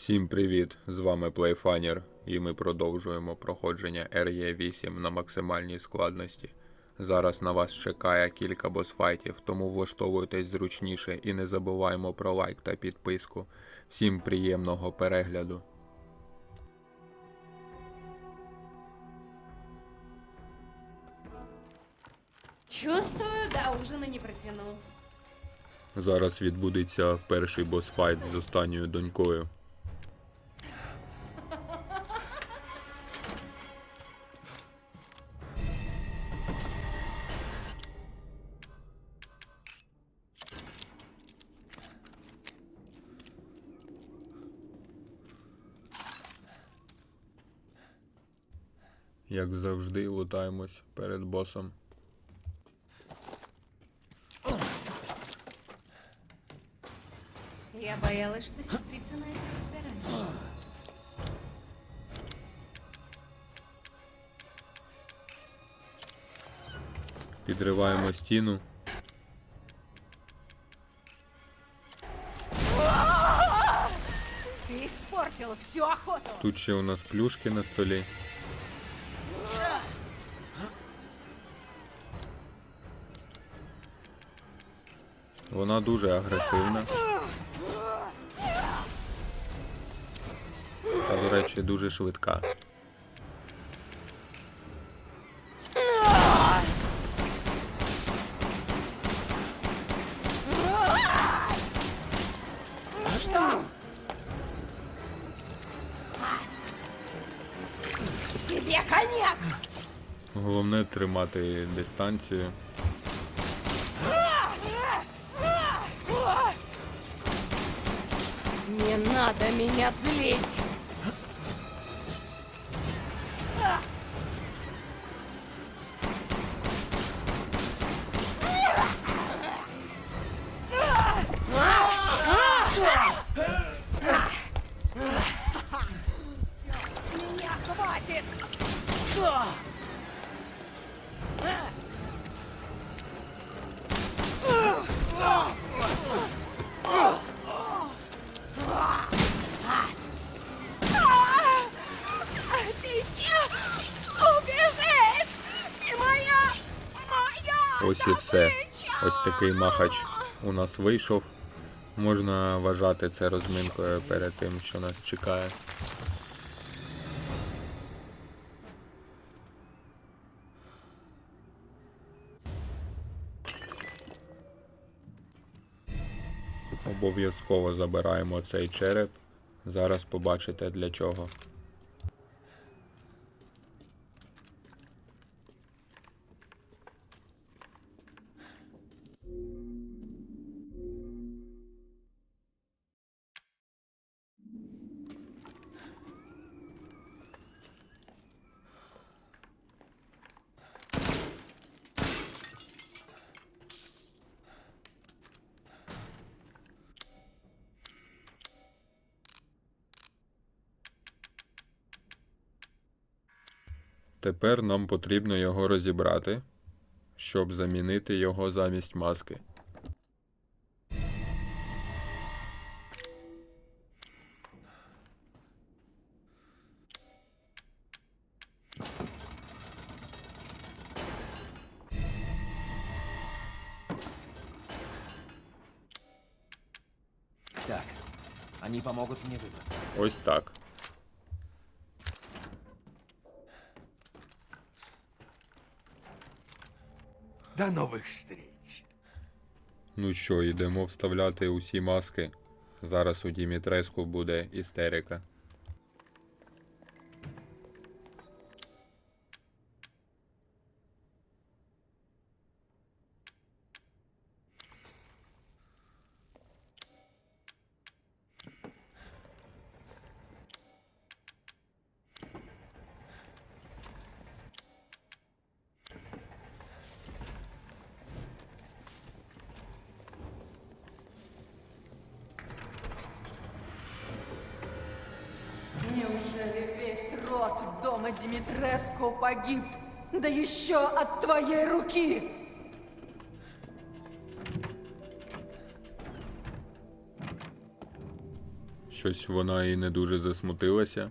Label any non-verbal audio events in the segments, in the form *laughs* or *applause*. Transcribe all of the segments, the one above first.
Всім привіт! З вами Playfunner, і ми продовжуємо проходження RE8 на максимальній складності. Зараз на вас чекає кілька босфайтів, тому влаштовуйтесь зручніше і не забуваємо про лайк та підписку. Всім приємного перегляду. Чувствую, до ужина не протяну. Зараз відбудеться перший босфайт з останньою донькою. Як завжди, лутаємось перед босом. Я боялась, что сестрица на это разбирается. Підриваємо стіну. Ты испортила всю охоту. Тут ще у нас плюшки на столі. Вона дуже агресивна. Та, до речі, дуже швидка. Головне тримати дистанцію. Меня злить! С меня хватит! Ось і все. Ось такий махач у нас вийшов. Можна вважати це розминкою перед тим, що нас чекає. Обов'язково забираємо цей череп. Зараз побачите для чого. Тепер нам потрібно його розібрати, щоб замінити його замість маски. Так, они помогут мне выбраться. Ось так. До нових встреч. Ну що, йдемо вставляти усі маски. Зараз у Дімітреску буде істерика. Неужели весь род дома Димитреску погиб? Да еще от твоей руки! Щось вона і не дуже засмутилася.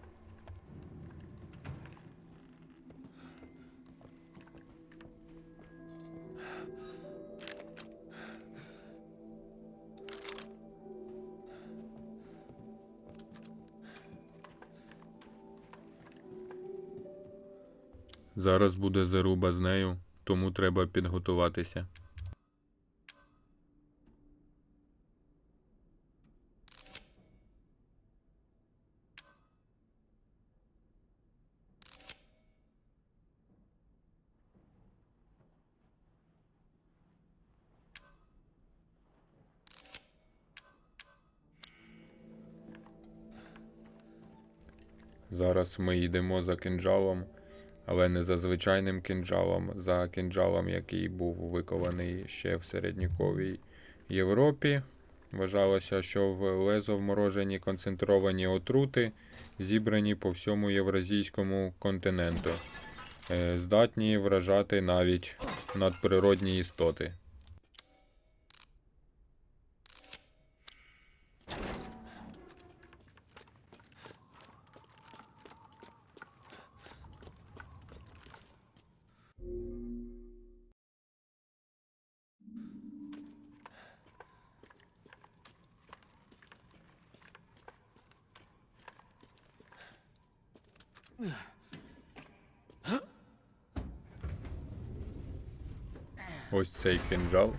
Зараз буде заруба з нею, тому треба підготуватися. Зараз ми йдемо за кинджалом, але не за звичайним кинджалом, за кинджалом, який був викований ще в середньовіковій Європі. Вважалося, що в лезо вморожені концентровані отрути, зібрані по всьому євразійському континенту, е, здатні вражати навіть надприродні істоти. Ось цей кинджал.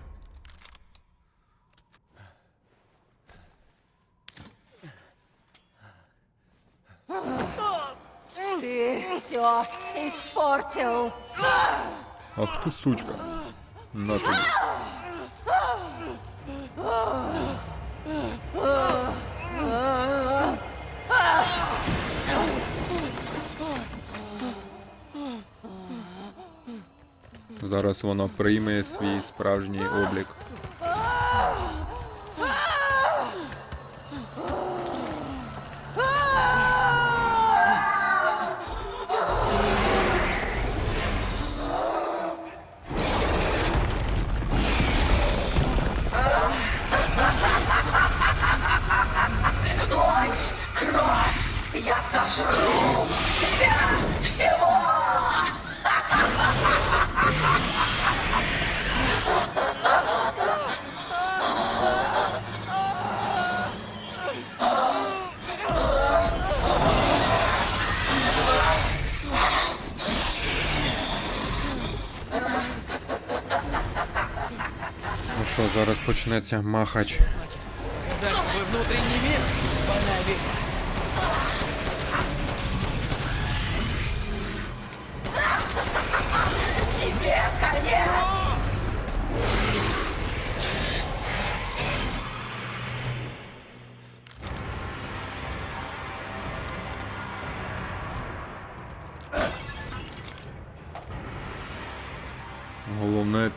Ты все испортил. Ах ти сучка. На тобі. Зараз воно прийме свій справжній облік. Ну що, зараз почнеться махач. Показать свой внутренний мир, Банави. Головне,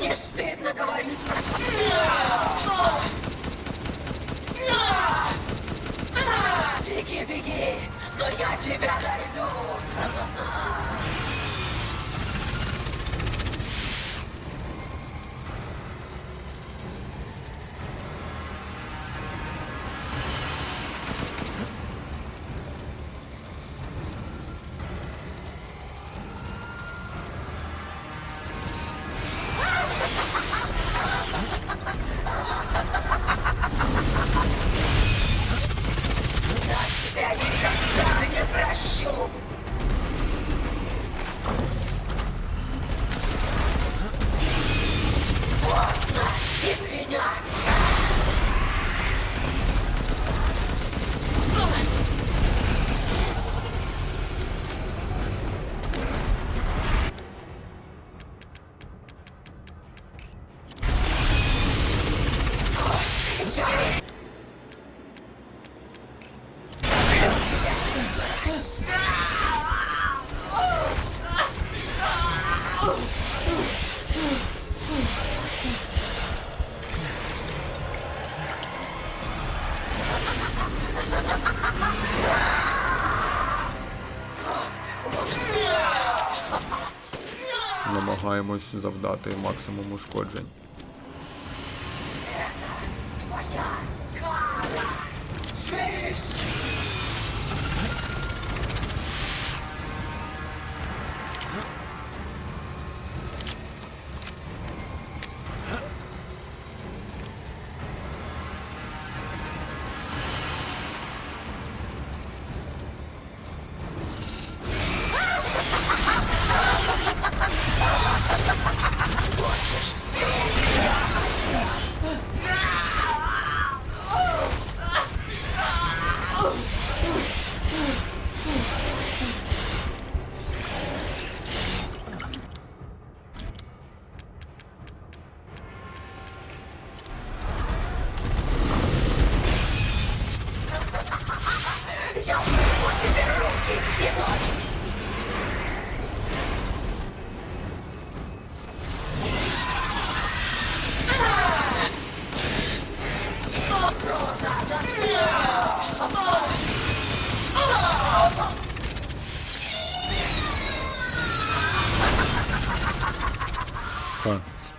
Не стыдно говорить про... Беги, беги, но я тебя найду. Намагаємось завдати максимум ушкоджень.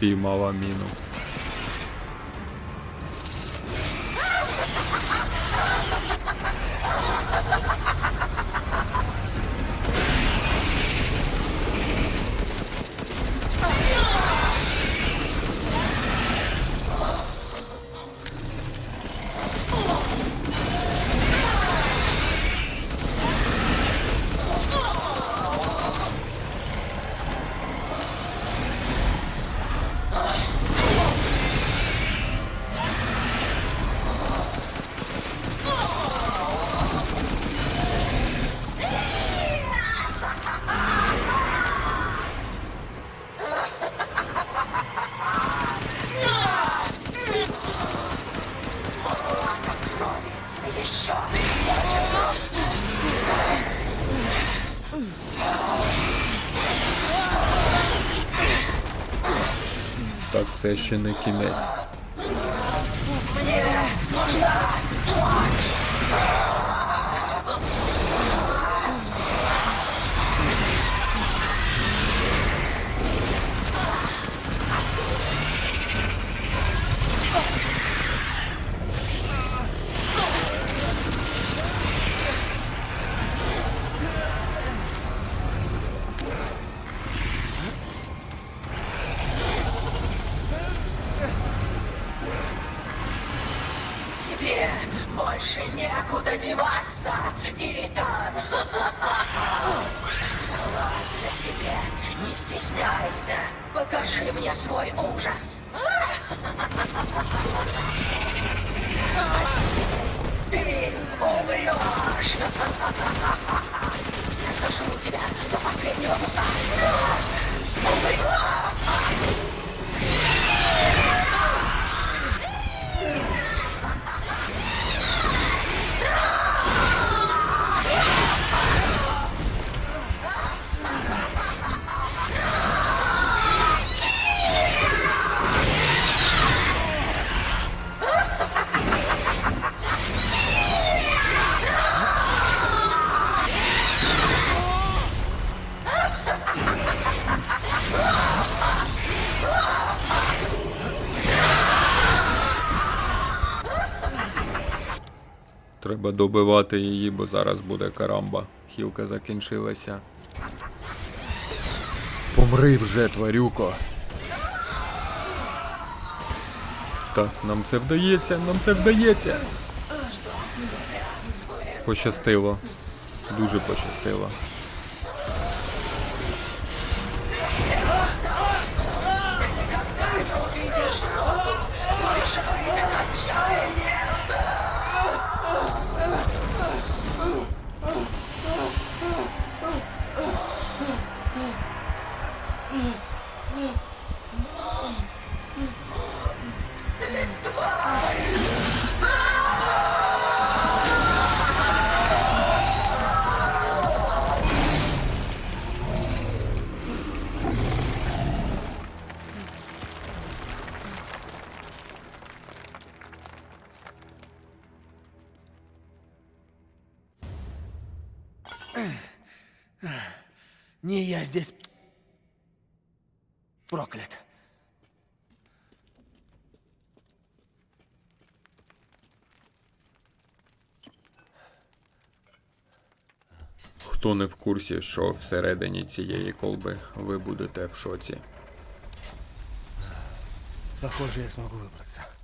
Ха, спіймала міну. Так, це ще не кінець. Стесняйся. Покажи мне свой ужас. А ты умрешь. Я сожру тебя до последнего куста. Треба добивати її, бо зараз буде карамба. Хілка закінчилася. Помри вже, тварюко. Так, нам це вдається, нам це вдається. Пощастило. Дуже пощастило. Я здесь проклят. Хто не в курсі, що всередині цієї колби ви будете в шоці. Похоже, я смогу выбраться.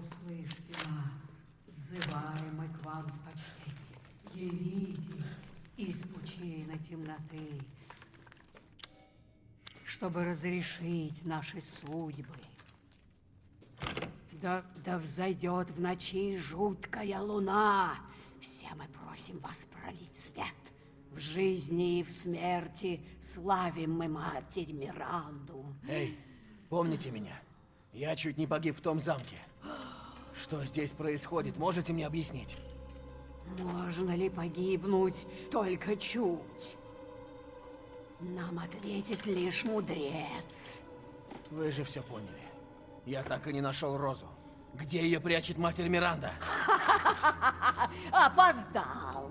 Услышьте нас, взываем мы к вам с почтением. Явитесь из пучины темноты, чтобы разрешить наши судьбы. Да, да взойдет в ночи жуткая луна. Все мы просим вас пролить свет. В жизни и в смерти славим мы Матерь Миранду. Эй, помните меня? Я чуть не погиб в том замке. Что здесь происходит, можете мне объяснить? Можно ли погибнуть только чуть? Нам ответит лишь мудрец. Вы же все поняли. Я так и не нашел Розу. Где ее прячет матерь Миранда? *laughs* Опоздал.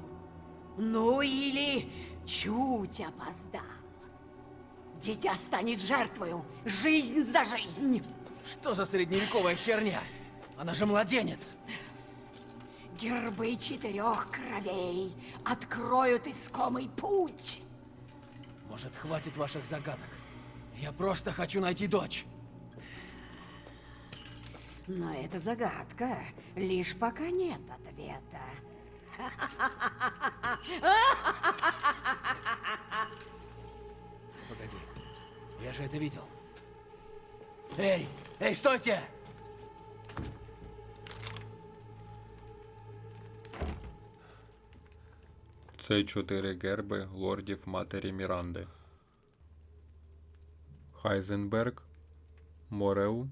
Ну или чуть опоздал. Дитя станет жертвою. Жизнь за жизнь. Что за средневековая херня? Она же младенец. Гербы четырех кровей откроют искомый путь. Может, хватит ваших загадок? Я просто хочу найти дочь. Но это загадка. Лишь пока нет ответа. Погоди. Я же это видел. Эй! Эй, стойте! Це чотири герби лордів матері Міранди. Хайзенберг, Мореу,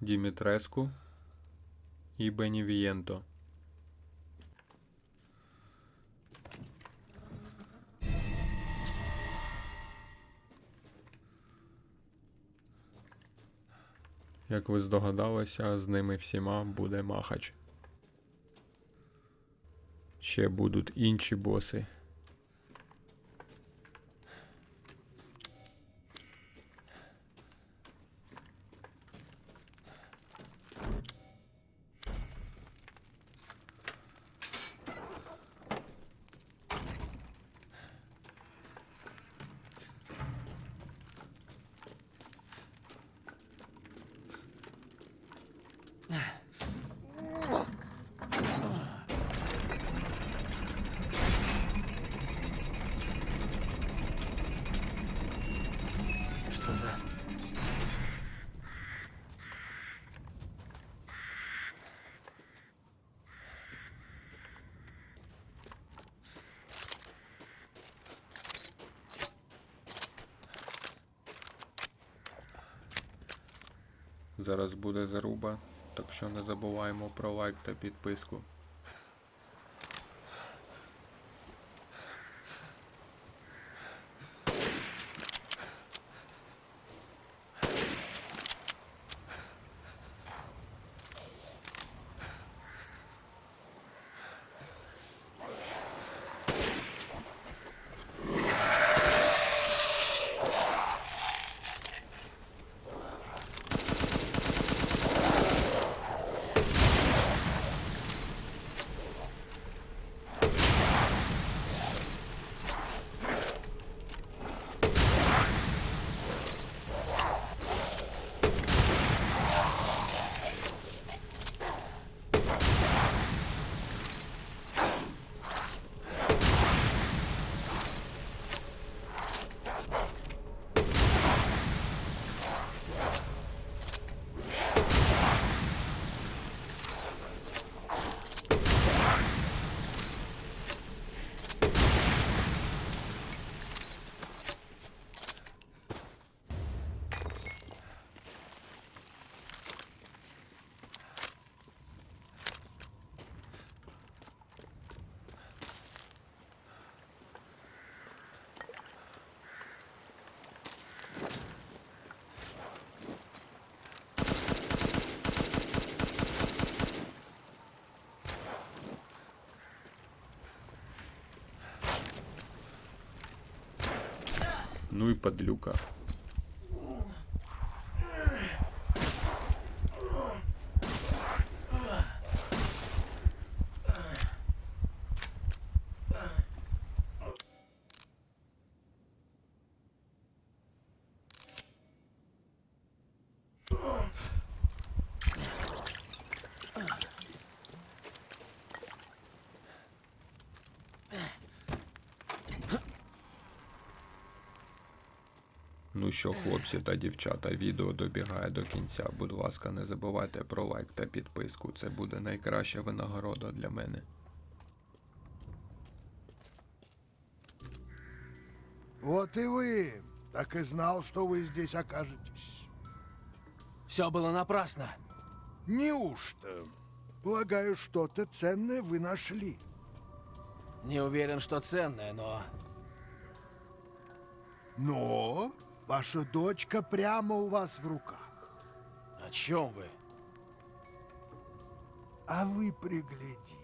Дімітреску і Бенівієнто. Як ви здогадалися, з ними всіма буде махач. Ще будуть інші боси. Зараз буде заруба, так що не забуваємо про лайк та підписку. Ну і падлюка. що, хлопці та дівчата, відео добігає до кінця. Будь ласка, не забувайте про лайк та підписку. Це буде найкраща винагорода для мене. Вот и вы. Так и знал, что вы здесь окажетесь. Все было напрасно. Неужто? Полагаю, что-то ценное вы нашли. Не уверен, что ценное, но... Но Ваша дочка прямо у вас в руках. О чем вы? А вы приглядитесь.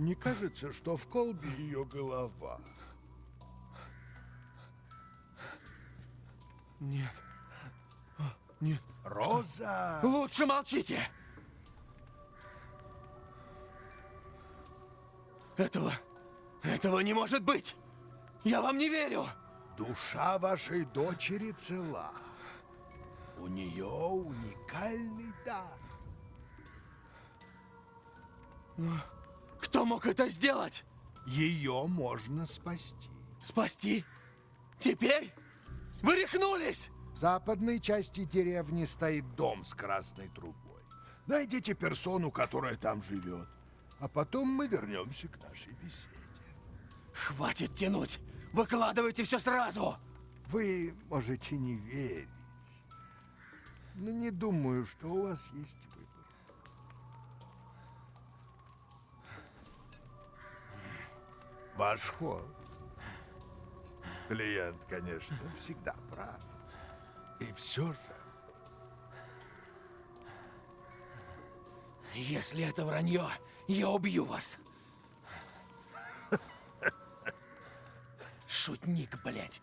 Вам не кажется, что в колбе ее голова? Нет. А, Нет. Роза! Лучше молчите! Этого... Этого не может быть! Я вам не верю! Душа вашей дочери цела. У нее уникальный дар. Кто мог это сделать? Ее можно спасти. Спасти? Теперь? Вы рехнулись! В западной части деревни стоит дом с красной трубой. Найдите персону, которая там живет. А потом мы вернемся к нашей беседе. Хватит тянуть! Выкладывайте все сразу! Вы можете не верить. Но не думаю, что у вас есть Ваш ход. Клиент, конечно, всегда прав. И все же, Если это вранье, я убью вас. *laughs* Шутник, блядь.